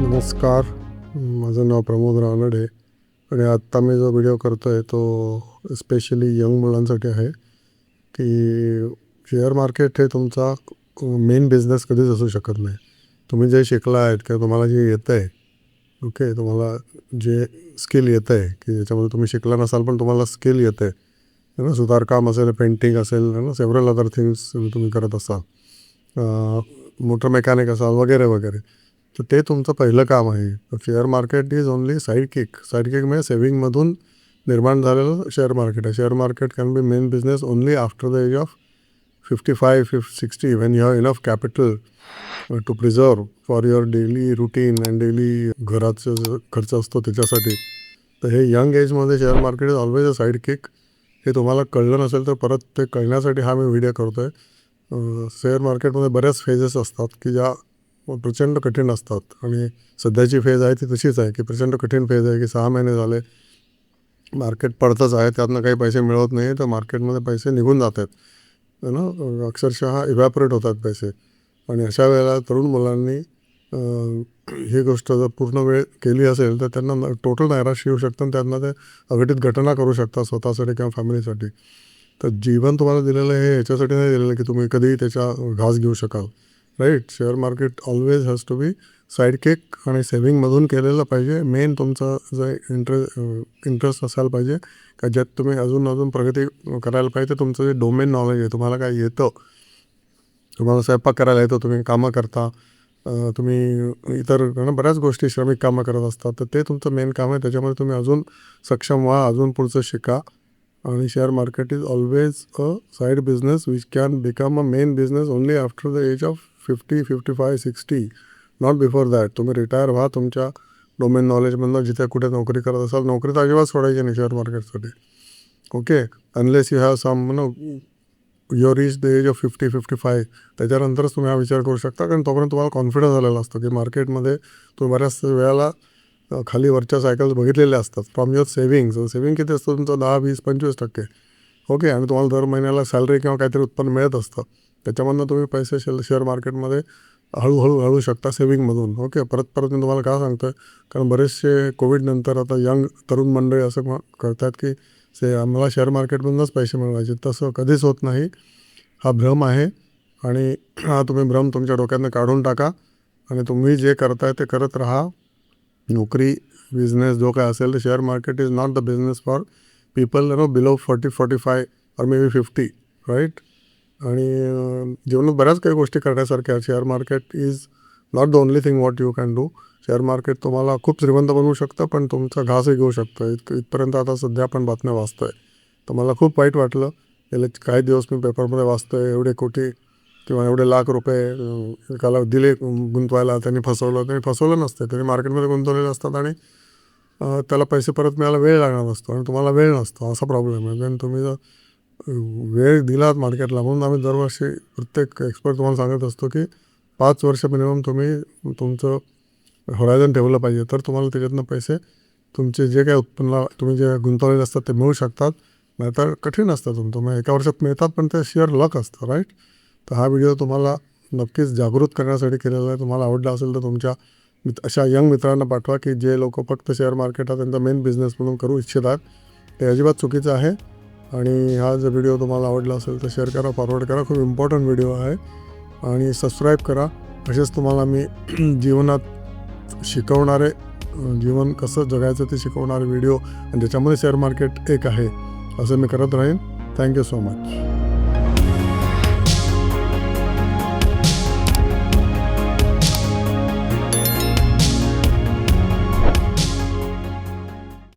नमस्कार. माझं नाव प्रमोद रानडे आणि आत्ता मी जो व्हिडिओ करतो आहे तो स्पेशली यंग मुलांसाठी आहे की शेअर मार्केट हे तुमचा मेन बिझनेस कधीच असू शकत नाही. तुम्ही जे शिकला आहेत किंवा तुम्हाला जे येतं आहे ओके तुम्हाला जे स्किल येतं आहे की ज्याच्यामध्ये तुम्ही शिकला नसाल पण तुम्हाला स्किल येतं आहे ना सुतारकाम असेल पेंटिंग असेल ना सेवरल अदर थिंग्स तुम्ही करत असाल. मोटर मेकॅनिक असाल वगैरे वगैरे. तर ते तुमचं पहिलं काम आहे. Share market is only side kick side kick म्हणजे सेविंगमधून निर्माण झालेलं शेअर मार्केट आहे. Share market can be main business only after the age of fifty five fifty sixty when you have enough capital to preserve for your daily routine and daily घराचा खर्च असतो त्याच्यासाठी. तर हे यंग एजमध्ये share market is always a side kick हे तुम्हाला कळलं नसेल तर परत ते कळण्यासाठी हा मी व्हिडिओ करतो आहे शेअर मार्केटमध्ये बऱ्याच फेजेस असतात की ज्या प्रचंड कठीण असतात. आणि सध्याची फेज आहे ती तशीच आहे की प्रचंड कठीण फेज आहे की सहा महिने झाले मार्केट पडतंच आहे त्यातनं काही पैसे मिळत नाही तर मार्केटमध्ये पैसे निघून जात आहेत ना अक्षरशः इव्हॅपरेट होतात पैसे. आणि अशा वेळेला तरुण मुलांनी ही गोष्ट जर पूर्ण वेळ केली असेल तर त्यांना टोटल नैराश्य येऊ शकतं आणि त्यांना ते अघटित घटना करू शकतात स्वतःसाठी किंवा फॅमिलीसाठी तर जीवन तुम्हाला दिलेलं आहे हे याच्यासाठी नाही दिलेलं की तुम्ही कधीही त्याचा घास घेऊ शकाल. Right share market always has to be side cake आणि सेव्हिंगमधून केलेलं पाहिजे. मेन तुमचा जे इंटरे इंटरेस्ट असायला पाहिजे का ज्यात तुम्ही अजून अजून प्रगती करायला पाहिजे तुमचं जे डोमेन नॉलेज आहे तुम्हाला काय येतं? तुम्हाला स्वयंपाक करायला येतो तुम्ही कामं करता तुम्ही इतर बऱ्याच गोष्टी श्रमिक कामं करत असतात तर ते तुमचं मेन काम आहे. त्याच्यामध्ये तुम्ही अजून सक्षम व्हा अजून पुढचं शिका. आणि share market is always a side business which can become a main business only after the age of fifty fifty five sixty not before that तुम्ही रिटायर व्हा तुमच्या डोमेन नॉलेजमधनं जिथे कुठे नोकरी करत असाल नोकरी तर अजिबात सोडायची नाही share मार्केटसाठी okay unless you have some no your reach the age of fifty fifty five त्याच्यानंतरच तुम्ही हा विचार करू शकता. कारण तोपर्यंत तुम्हाला कॉन्फिडन्स झालेला असतो की मार्केटमध्ये तुम्ही बऱ्याच वेळेला खाली वरच्या सायकल्स बघितलेल्या असतात. फ्रॉम युअर सेव्हिंग्स सेव्हिंग किती असतं? तुमचं दहा वीस पंचवीस टक्के. ओके आणि तुम्हाला दर महिन्याला सॅलरी किंवा काहीतरी उत्पन्न मिळत असतं. त्याच्यामधनं तुम्ही पैसे शेअर शेअर मार्केटमध्ये हळूहळू हळू शकता सेविंगमधून ओके परत परत मी तुम्हाला का सांगतो आहे कारण बरेचसे कोविडनंतर आता यंग तरुण मंडळी असं करतात की से आम्हाला शेअर मार्केटमधूनच पैसे मिळवायचे. तसं कधीच होत नाही. हा भ्रम आहे. आणि हा तुम्ही भ्रम तुमच्या डोक्यातनं काढून टाका. आणि तुम्ही जे करताय ते करत राहा. नोकरी बिझनेस जो काय असेल तर share market is not the business for people no below forty forty five or may be fifty right आणि जीवनात बऱ्याच काही गोष्टी करण्यासारख्या share market is not the only thing what you can do share market तुम्हाला खूप श्रीमंत बनवू शकतं पण तुमचा घासही घेऊ शकतं. इत इथपर्यंत आता सध्या आपण बातम्या वाचतो आहे तर मला खूप वाईट वाटलं. गेले काही दिवस मी पेपरमध्ये वाचतो आहे एवढे कोटी किंवा एवढे लाख रुपये एकाला दिले गुंतवायला त्यांनी फसवलं. त्यांनी फसवलं नसतं. त्यांनी मार्केटमध्ये गुंतवलेले असतात आणि त्याला पैसे परत मिळायला वेळ लागणार नसतो आणि तुम्हाला वेळ नसतो. असा प्रॉब्लेम आहे. कारण तुम्ही जर वेळ दिलात मार्केटला म्हणून आम्ही दरवर्षी प्रत्येक एक्सपर्ट तुम्हाला सांगत असतो की पाच वर्ष मिनिमम तुम्ही तुमचं होरायझन ठेवलं पाहिजे. तर तुम्हाला त्याच्यातनं पैसे तुमचे जे काही उत्पन्न तुम्ही जे गुंतवलेले असतात ते मिळू शकतात. नाहीतर कठीण असतं तुमचं. मग एका वर्षात मिळतात पण ते शेअर लक असतं राईट तर हा व्हिडिओ तुम्हाला नक्कीच जागृत करण्यासाठी केलेला आहे. तुम्हाला आवडला असेल तर तुमच्या अशा यंग मित्रांना पाठवा की जे लोक फक्त शेअर मार्केट हा त्यांचा मेन बिझनेस म्हणून करू इच्छितात. ते अजिबात चुकीचं आहे. आणि हा जर व्हिडिओ तुम्हाला आवडला असेल तर शेअर करा फॉरवर्ड करा. खूप इम्पॉर्टंट व्हिडिओ आहे. आणि सबस्क्राईब करा. असेच तुम्हाला मी जीवनात शिकवणारे जीवन कसं जगायचं ते शिकवणारे व्हिडिओ आणि ज्याच्यामध्ये शेअर मार्केट एक आहे. असं मी करत राहीन. Thank you so much